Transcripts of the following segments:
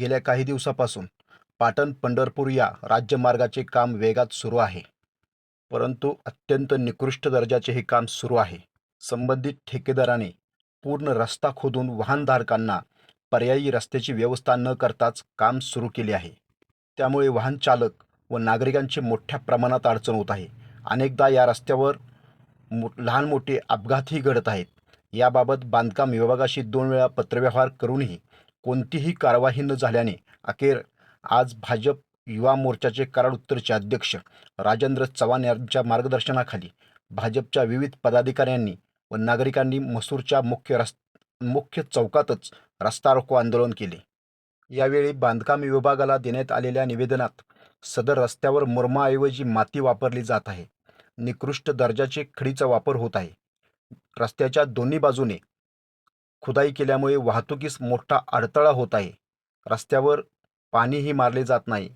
गेल्या काही दिवसापासून पाटण पंढरपूर या राज्यमार्गाचे काम वेगात सुरू आहे. परंतु अत्यंत निकृष्ट दर्जाचे हे काम सुरू आहे. संबंधित ठेकेदाराने पूर्ण रस्ता खोदून वाहनधारकांना पर्यायी रस्त्याची व्यवस्था न करताच काम सुरू केले आहे. त्यामुळे वाहन चालक व नागरिकांची मोठ्या प्रमाणात अडचण होत आहे. अनेकदा या रस्त्यावर मो लहान मोठे अपघातही घडत आहेत. याबाबत बांधकाम विभागाशी दोन वेळा पत्रव्यवहार करूनही कोणतीही कारवाई न झाल्याने अखेर आज भाजप युवा मोर्चाचे कराड उत्तरचे अध्यक्ष राजेंद्र चव्हाण यांच्या मार्गदर्शनाखाली भाजपच्या विविध पदाधिकाऱ्यांनी व नागरिकांनी मसूरच्या मुख्य रस मुख्य चौकातच रस्ता रोको आंदोलन केले. यावेळी बांधकाम विभागाला देण्यात आलेल्या निवेदनात सदर रस्त्यावर मुरमाऐवजी माती वापरली जात आहे. निकृष्ट दर्जाचे खडीचा वापर होत आहे. रस्त्याच्या दोन्ही बाजूने खुदाई केल्यामुळे वाहतुकीस मोठा अडथळा होत आहे. रस्त्यावर पाणीही मारले जात नाही.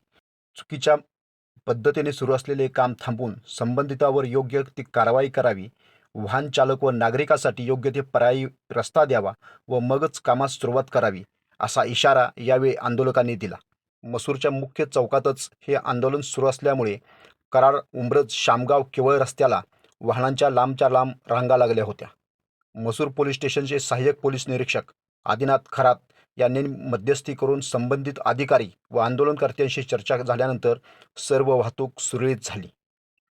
चुकीच्या पद्धतीने सुरू असलेले काम थांबवून संबंधितावर योग्य ती कारवाई करावी. वाहन चालक व नागरिकासाठी योग्य ते पर्यायी रस्ता द्यावा व मगच कामास सुरुवात करावी असा इशारा यावेळी आंदोलकांनी दिला. मसूरच्या मुख्य चौकातच हे आंदोलन सुरू असल्यामुळे कराड उंबरज शामगाव केवळ रस्त्याला वाहनांच्या लांबच्या लांब रांगा लागल्या होत्या. मसूर पोलीस स्टेशनचे सहाय्यक पोलीस निरीक्षक आदिनाथ खरात यांनी मध्यस्थी करून संबंधित अधिकारी व आंदोलनकर्त्यांशी चर्चा झाल्यानंतर सर्व वाहतूक सुरळीत झाली.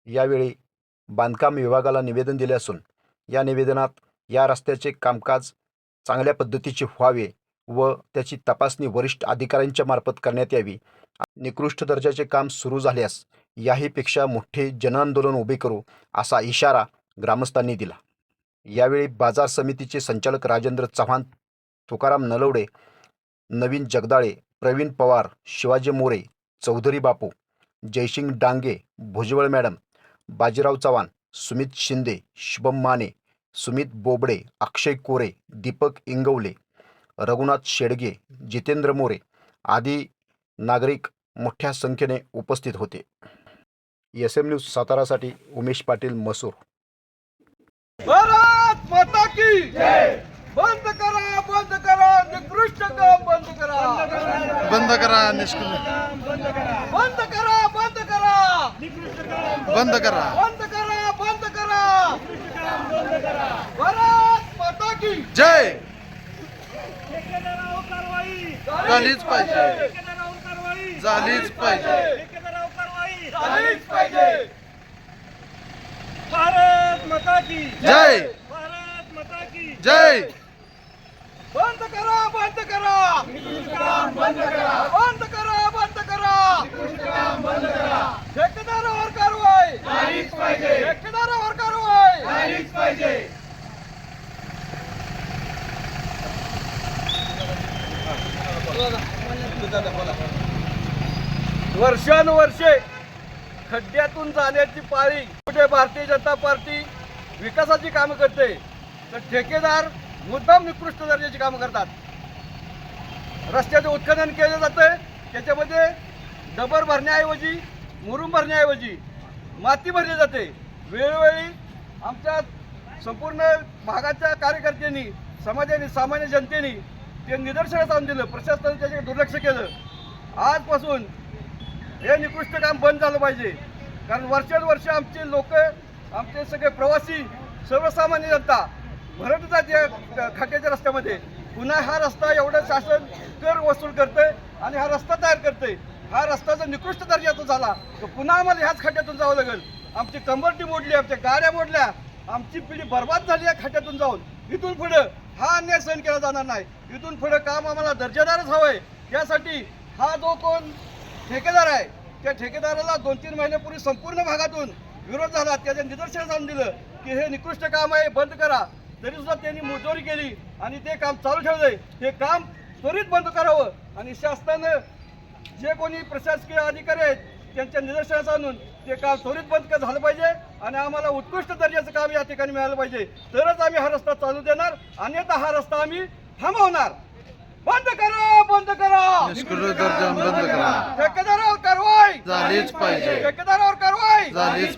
यावेळी बांधकाम विभागाला निवेदन दिले असून या निवेदनात या रस्त्याचे कामकाज चांगल्या पद्धतीचे व्हावे व त्याची तपासणी वरिष्ठ अधिकाऱ्यांच्या मार्फत करण्यात यावी. निकृष्ट दर्जाचे काम सुरू झाल्यास याहीपेक्षा मोठे जनआंदोलन उभे करू असा इशारा ग्रामस्थांनी दिला. यावेळी बाजार समितीचे संचालक राजेंद्र चव्हाण तुकाराम नलवडे नवीन जगदाळे प्रवीण पवार शिवाजी मोरे चौधरी बापू जयसिंग डांगे भुजबळ मॅडम बाजीराव चव्हाण सुमित शिंदे शुभम माने सुमित बोबडे अक्षय कोरे दीपक इंगवले रघुनाथ शेडगे जितेंद्र मोरे आदी नागरिक मोठ्या संख्येने उपस्थित होते. एस एम न्यूज सातारासाठी उमेश पाटील मसूर. की बंद करा बंद करा निकृष्ट काम बंद करा। बंद करा निष्क्रिय बंद करा बंद करा। बंद करा। बंद करा बंद करा। भारत माता की जय। झालीच पाहिजे. झालीच पाहिजे. झालीच पाहिजे. भारत माता की जय। जय! बंद करा बंद करा! बंद करा बंद करा! बंद करा बंद करा ठेकेदारावर कारवाई! झालीच पाहिजे ठेकेदारावर कारवाई! झालीच पाहिजे वर्षानुवर्षे खड्ड्यातून जाण्याची पाळी कुठे भारतीय जनता पार्टी विकासाची कामं करते? तर ठेकेदार मुद्दाम निकृष्ट दर्जाची कामं करतात. रस्त्याचं उत्खनन केलं जातं त्याच्यामध्ये डबर भरण्याऐवजी मुरुम भरण्याऐवजी माती भरली जाते. वेळोवेळी आमच्या संपूर्ण भागाच्या कार्यकर्त्यांनी समाजाने सामान्य जनतेने ते निदर्शनास आणून दिलं. प्रशासनाने त्याच्याकडे दुर्लक्ष केलं. आजपासून हे निकृष्ट काम बंद झालं पाहिजे. कारण वर्षानुवर्ष आमचे लोक आमचे सगळे प्रवासी सर्वसामान्य जनता भरडचा जे खाट्याच्या रस्त्यामध्ये पुन्हा हा रस्ता एवढं शासन कर वसूल करतंय आणि हा रस्ता तयार करतंय. हा रस्ता जर निकृष्ट दर्जाचा झाला तर पुन्हा आम्हाला ह्याच खाट्यातून जावं लागेल. आमची कंबरटी मोडली आमच्या गाड्या मोडल्या आमची पिढी बर्बाद झाली या खाट्यातून जाऊन. इथून पुढं हा अन्याय सहन केला जाणार नाही. इथून पुढं काम आम्हाला दर्जेदारच हवंय. त्यासाठी हा जो कोण ठेकेदार आहे त्या ठेकेदाराला दोन तीन महिन्यापूर्वी संपूर्ण भागातून विरोध झाला. त्याचे निदर्शन जाऊन दिलं की हे निकृष्ट काम आहे बंद करा. तरी सुद्धा त्यांनी मुजोरी केली आणि ते काम चालू ठेवलंय. हे काम त्वरित बंद करावं. आणि शासनानं जे कोणी प्रशासकीय अधिकारी आहेत त्यांच्या निदर्शनास आणून ते काम त्वरित बंद झालं पाहिजे आणि आम्हाला उत्कृष्ट दर्जाचं काम या ठिकाणी मिळालं पाहिजे. तरच आम्ही हा रस्ता चालू देणार. अन्यथा हा रस्ता आम्ही थांबवणार. बंद करा बंद करा. ठेकेदारावर कारवाई. झालीच पाहिजे. ठेकेदारावर कारवाई. झालीच